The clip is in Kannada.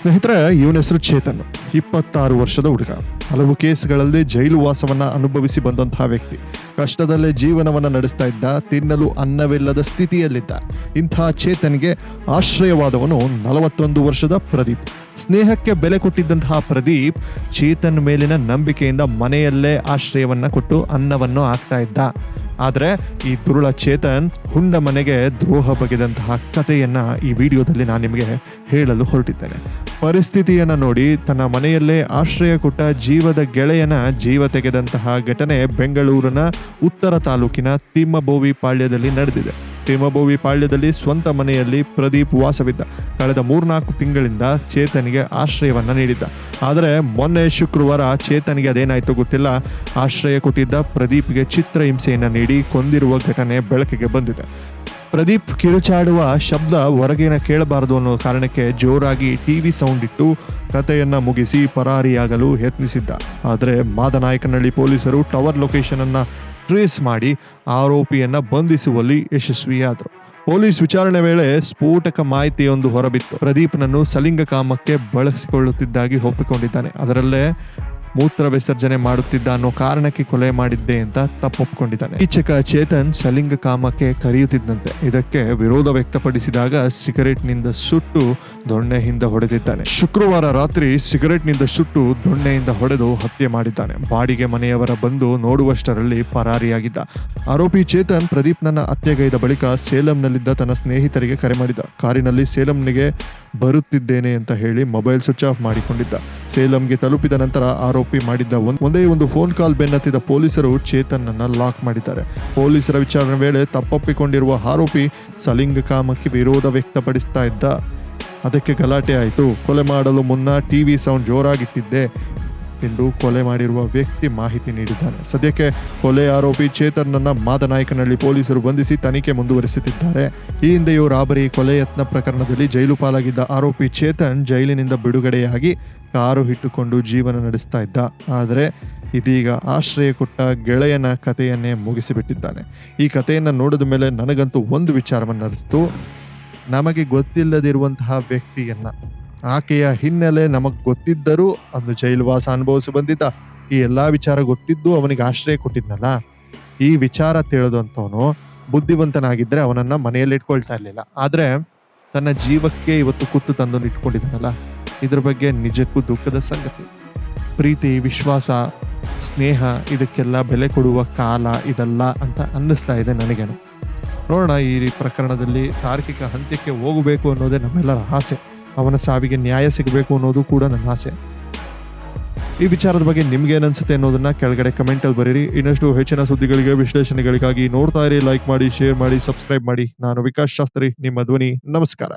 ಸ್ನೇಹಿತರೆ, ಇವನ ಹೆಸರು ಚೇತನ್. ಇಪ್ಪತ್ತಾರು ವರ್ಷದ ಹುಡುಗ. ಹಲವು ಕೇಸ್ಗಳಲ್ಲಿ ಜೈಲು ವಾಸವನ್ನ ಅನುಭವಿಸಿ ಬಂದಂತಹ ವ್ಯಕ್ತಿ. ಕಷ್ಟದಲ್ಲೇ ಜೀವನವನ್ನು ನಡೆಸ್ತಾ ಇದ್ದ, ತಿನ್ನಲು ಅನ್ನವಿಲ್ಲದ ಸ್ಥಿತಿಯಲ್ಲಿದ್ದ. ಇಂತಹ ಚೇತನ್ಗೆ ಆಶ್ರಯವಾದವನು ನಲವತ್ತೊಂದು ವರ್ಷದ ಪ್ರದೀಪ್. ಸ್ನೇಹಕ್ಕೆ ಬೆಲೆ ಕೊಟ್ಟಿದ್ದಂತಹ ಪ್ರದೀಪ್ ಚೇತನ್ ಮೇಲಿನ ನಂಬಿಕೆಯಿಂದ ಮನೆಯಲ್ಲೇ ಆಶ್ರಯವನ್ನ ಕೊಟ್ಟು ಅನ್ನವನ್ನು ಹಾಕ್ತಾ ಇದ್ದ. ಆದರೆ ಈ ದುರುಳ ಚೇತನ್ ಹುಂಡ ಮನೆಗೆ ದ್ರೋಹ ಬಗೆದಂತಹ ಕಥೆಯನ್ನ ಈ ವಿಡಿಯೋದಲ್ಲಿ ನಾನು ನಿಮಗೆ ಹೇಳಲು ಹೊರಟಿದ್ದೇನೆ. ಪರಿಸ್ಥಿತಿಯನ್ನು ನೋಡಿ ತನ್ನ ಮನೆಯಲ್ಲೇ ಆಶ್ರಯ ಕೊಟ್ಟ ಜೀವದ ಗೆಳೆಯನ ಜೀವ ತೆಗೆದಂತಹ ಘಟನೆ ಬೆಂಗಳೂರಿನ ಉತ್ತರ ತಾಲೂಕಿನ ತಿಮ್ಮಬೋವಿ ಪಾಳ್ಯದಲ್ಲಿ ನಡೆದಿದೆ. ತಿಮ್ಮಬೋವಿ ಪಾಳ್ಯದಲ್ಲಿ ಸ್ವಂತ ಮನೆಯಲ್ಲಿ ಪ್ರದೀಪ್ ವಾಸವಿದ್ದ. ಕಳೆದ ಮೂರ್ನಾಲ್ಕು ತಿಂಗಳಿಂದ ಚೇತನಿಗೆ ಆಶ್ರಯವನ್ನು ನೀಡಿದ್ದ. ಆದರೆ ಮೊನ್ನೆ ಶುಕ್ರವಾರ ಚೇತನಿಗೆ ಅದೇನಾಯ್ತು ಗೊತ್ತಿಲ್ಲ. ಆಶ್ರಯ ಕೊಟ್ಟಿದ್ದ ಪ್ರದೀಪ್ಗೆ ಚಿತ್ರಹಿಂಸೆಯನ್ನು ನೀಡಿ ಕೊಂದಿರುವ ಘಟನೆ ಬೆಳಕಿಗೆ ಬಂದಿದೆ. ಪ್ರದೀಪ್ ಕಿರುಚಾಡುವ ಶಬ್ದ ಹೊರಗಿನ ಕೇಳಬಾರದು ಅನ್ನೋ ಕಾರಣಕ್ಕೆ ಜೋರಾಗಿ ಟಿವಿ ಸೌಂಡ್ ಇಟ್ಟು ಕಥೆಯನ್ನ ಮುಗಿಸಿ ಪರಾರಿಯಾಗಲು ಯತ್ನಿಸಿದ್ದ. ಆದರೆ ಮಾದನಾಯಕನಹಳ್ಳಿ ಪೊಲೀಸರು ಟವರ್ ಲೊಕೇಶನ್ ಅನ್ನ ಟ್ರೇಸ್ ಮಾಡಿ ಆರೋಪಿಯನ್ನು ಬಂಧಿಸುವಲ್ಲಿ ಯಶಸ್ವಿಯಾದರು. ಪೊಲೀಸ್ ವಿಚಾರಣೆ ವೇಳೆ ಸ್ಫೋಟಕ ಮಾಹಿತಿಯೊಂದು ಹೊರಬಿತ್ತು. ಪ್ರದೀಪ್ನನ್ನು ಸಲಿಂಗ ಕಾಮಕ್ಕೆ ಬಳಸಿಕೊಳ್ಳುತ್ತಿದ್ದಾಗಿ ಒಪ್ಪಿಕೊಂಡಿದ್ದಾನೆ. ಅದರಲ್ಲೇ ಮೂತ್ರ ವಿಸರ್ಜನೆ ಮಾಡುತ್ತಿದ್ದ ಅನ್ನೋ ಕಾರಣಕ್ಕೆ ಕೊಲೆ ಮಾಡಿದ್ದೆ ಅಂತ ತಪ್ಪೊಪ್ಕೊಂಡಿದ್ದಾನೆ. ಈಚಕ ಚೇತನ್ ಸಲಿಂಗ ಕಾಮಕ್ಕೆ ಕರೆಯುತ್ತಿದ್ದಂತೆ. ಇದಕ್ಕೆ ವಿರೋಧ ವ್ಯಕ್ತಪಡಿಸಿದಾಗ ಸಿಗರೆಟ್ನಿಂದ ಸುಟ್ಟು ದೊಣ್ಣೆಯಿಂದ ಹೊಡೆದಿದ್ದಾನೆ. ಶುಕ್ರವಾರ ರಾತ್ರಿ ಸಿಗರೆಟ್ನಿಂದ ಸುಟ್ಟು ದೊಣ್ಣೆಯಿಂದ ಹೊಡೆದು ಹತ್ಯೆ ಮಾಡಿದ್ದಾನೆ. ಬಾಡಿಗೆ ಮನೆಯವರ ಬಂದು ನೋಡುವಷ್ಟರಲ್ಲಿ ಪರಾರಿಯಾಗಿದ್ದ. ಆರೋಪಿ ಚೇತನ್ ಪ್ರದೀಪ್ ನನ್ನ ಹತ್ಯೆಗೈದ ಬಳಿಕ ಸೇಲಂನಲ್ಲಿದ್ದ ತನ್ನ ಸ್ನೇಹಿತರಿಗೆ ಕರೆ ಮಾಡಿದ. ಕಾರಿನಲ್ಲಿ ಸೇಲಂನಿಗೆ ಬರುತ್ತಿದ್ದೇನೆ ಅಂತ ಹೇಳಿ ಮೊಬೈಲ್ ಸ್ವಿಚ್ ಆಫ್ ಮಾಡಿಕೊಂಡಿದ್ದ. ಸೇಲಂಗೆ ತಲುಪಿದ ನಂತರ ಆರೋಪಿ ಮಾಡಿದ್ದ ಒಂದ್- ಒಂದೇ ಫೋನ್ ಕಾಲ್ ಬೆನ್ನತ್ತಿದ ಪೊಲೀಸರು ಚೇತನ್ನನ್ನ ಲಾಕ್ ಮಾಡಿದ್ದಾರೆ. ಪೊಲೀಸರ ವಿಚಾರಣೆ ವೇಳೆ ತಪ್ಪೊಪ್ಪಿಕೊಂಡಿರುವ ಆರೋಪಿ ಸಲಿಂಗ ಕಾಮಕ್ಕೆ ವಿರೋಧ ವ್ಯಕ್ತಪಡಿಸ್ತಾ ಇದ್ದ. ಅದಕ್ಕೆ ಗಲಾಟೆ ಆಯಿತು. ಕೊಲೆ ಮಾಡಲು ಮುನ್ನ ಟಿವಿ ಸೌಂಡ್ ಜೋರಾಗಿಟ್ಟಿದ್ದೆ. ಎಂದು ಕೊಲೆ ಮಾಡಿರುವ ವ್ಯಕ್ತಿ ಮಾಹಿತಿ ನೀಡಿದ್ದಾನೆ. ಸದ್ಯಕ್ಕೆ ಕೊಲೆ ಆರೋಪಿ ಚೇತನ್ನನ್ನ ಮಾದನಾಯಕನಹಳ್ಳಿ ಪೊಲೀಸರು ಬಂಧಿಸಿ ತನಿಖೆ ಮುಂದುವರಿಸುತ್ತಿದ್ದಾರೆ. ಈ ಹಿಂದೆಯೂ ರಾಬರಿ ಕೊಲೆ ಯತ್ನ ಪ್ರಕರಣದಲ್ಲಿ ಜೈಲು ಪಾಲಾಗಿದ್ದ ಆರೋಪಿ ಚೇತನ್ ಜೈಲಿನಿಂದ ಬಿಡುಗಡೆಯಾಗಿ ಕಾರು ಇಟ್ಟುಕೊಂಡು ಜೀವನ ನಡೆಸ್ತಾ ಇದ್ದ. ಆದರೆ ಇದೀಗ ಆಶ್ರಯ ಕೊಟ್ಟ ಗೆಳೆಯನ ಕಥೆಯನ್ನೇ ಮುಗಿಸಿಬಿಟ್ಟಿದ್ದಾನೆ. ಈ ಕಥೆಯನ್ನು ನೋಡಿದ ಮೇಲೆ ನನಗಂತೂ ಒಂದು ವಿಚಾರವನ್ನು ನಡೆಸಿತು. ನಮಗೆ ಗೊತ್ತಿಲ್ಲದಿರುವಂತಹ ವ್ಯಕ್ತಿಯನ್ನ ಆಕೆಯ ಹಿನ್ನೆಲೆ ನಮಗೆ ಗೊತ್ತಿದ್ದರೂ ಅಂದು ಜೈಲುವಾಸ ಅನುಭವಿಸಿ ಬಂದಿದ್ದ ಈ ಎಲ್ಲಾ ವಿಚಾರ ಗೊತ್ತಿದ್ದು ಅವನಿಗೆ ಆಶ್ರಯ ಕೊಟ್ಟಿದ್ನಲ್ಲ. ಈ ವಿಚಾರ ತಿಳಿದಂತವನು ಬುದ್ಧಿವಂತನಾಗಿದ್ರೆ ಅವನನ್ನ ಮನೆಯಲ್ಲಿ ಇಟ್ಕೊಳ್ತಾ ಇರಲಿಲ್ಲ. ಆದ್ರೆ ತನ್ನ ಜೀವಕ್ಕೆ ಇವತ್ತು ಕುತ್ತು ತಂದು ಇಟ್ಕೊಂಡಿದ್ದಾನಲ್ಲ. ಇದ್ರ ಬಗ್ಗೆ ನಿಜಕ್ಕೂ ದುಃಖದ ಸಂಗತಿ. ಪ್ರೀತಿ, ವಿಶ್ವಾಸ, ಸ್ನೇಹ, ಇದಕ್ಕೆಲ್ಲ ಬೆಲೆ ಕೊಡುವ ಕಾಲ ಇದಲ್ಲ ಅಂತ ಅನ್ನಿಸ್ತಾ ಇದೆ ನನಗೇನು. ನೋಡೋಣ ಈ ಪ್ರಕರಣದಲ್ಲಿ ತಾರ್ಕಿಕ ಹಂತ್ಯಕ್ಕೆ ಹೋಗಬೇಕು ಅನ್ನೋದೇ ನಮ್ಮೆಲ್ಲರ ಆಸೆ. ಅವನ ಸಾವಿಗೆ ನ್ಯಾಯ ಸಿಗಬೇಕು ಅನ್ನೋದು ಕೂಡ ನನ್ನ ಆಸೆ. ಈ ವಿಚಾರದ ಬಗ್ಗೆ ನಿಮ್ಗೆ ಅನ್ಸುತ್ತೆ ಅನ್ನೋದನ್ನ ಕೆಳಗಡೆ ಕಮೆಂಟಲ್ಲಿ ಬರೀರಿ. ಇನ್ನಷ್ಟು ಹೆಚ್ಚಿನ ಸುದ್ದಿಗಳಿಗೆ, ವಿಶ್ಲೇಷಣೆಗಳಿಗಾಗಿ ನೋಡ್ತಾ ಇರಿ ಲೈಕ್ ಮಾಡಿ ಶೇರ್ ಮಾಡಿ ಸಬ್ಸ್ಕ್ರೈಬ್ ಮಾಡಿ. ನಾನು ವಿಕಾಸ್ ಶಾಸ್ತ್ರಿ, ನಿಮ್ಮ ಧ್ವನಿ. ನಮಸ್ಕಾರ.